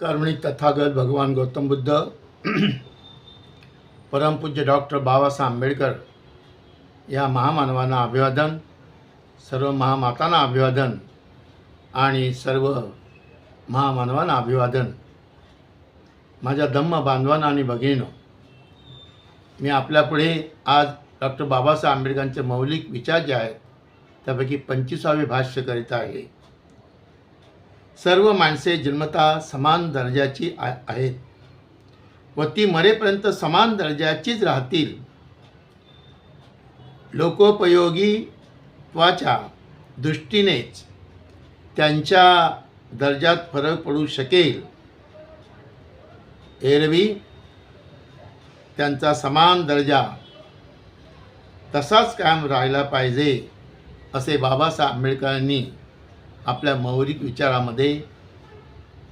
कर्मणी तथागत भगवान गौतम बुद्ध परमपूज्य डॉक्टर बाबासाहेब आंबेडकर या महामानवांना अभिवादन सर्व महामातांना अभिवादन आणि सर्व महामानवांना अभिवादन. माझ्या धम्म बांधवांना आणि भगिनीनो मी आपल्यापुढे आज डॉक्टर बाबासाहेब आंबेडकरांचे मौलिक विचार जे आहेत त्यापैकी पंचवीसावे भाष्य करीत आहे. सर्व माणसे जन्मता समान दर्जाची आ- आहेत. व ती मरेपर्यंत समान दर्जाचीच राहतील. लोकोपयोगीत्वाच्या दृष्टीनेच त्यांच्या दर्जात फरक पडू शकेल. एरवी त्यांचा समान दर्जा तसाच कायम राहिला पाहिजे असे बाबासाहेब आंबेडकरांनी आपल्या मौलिक विचारामध्ये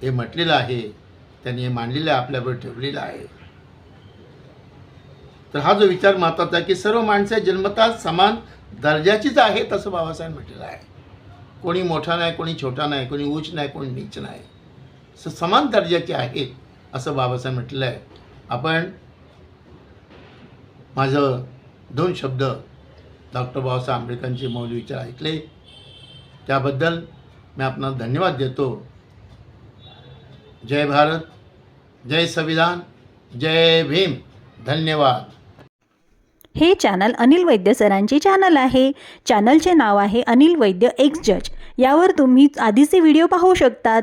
हे म्हटलेलं आहे त्यांनी हे मांडलेलं आहे आपल्यावर ठेवलेलं आहे. तर हा जो विचार महत्त्वाचा आहे की सर्व माणसे जन्मतात समान दर्जाचीच आहेत असं बाबासाहेब म्हटलेलं आहे. कोणी मोठा नाही कोणी छोटा नाही कोणी उच्च नाही कोणी नीच नाही. स समान दर्जाचे आहेत असं बाबासाहेब म्हटलेलं आहे. आपण माझं दोन शब्द डॉक्टर बाबासाहेब आंबेडकरांचे मौलिक विचार ऐकले. त्याबद्दल मी आपणास धन्यवाद देतो जय भारत जय संविधान जय भीम। धन्यवाद। हे चॅनल अनिल वैद्य सरांचे चॅनल आहे. चॅनलचे नाव आहे अनिल वैद्य एक्स जज. यावर तुम्ही आधीचे व्हिडिओ पाहू शकतात.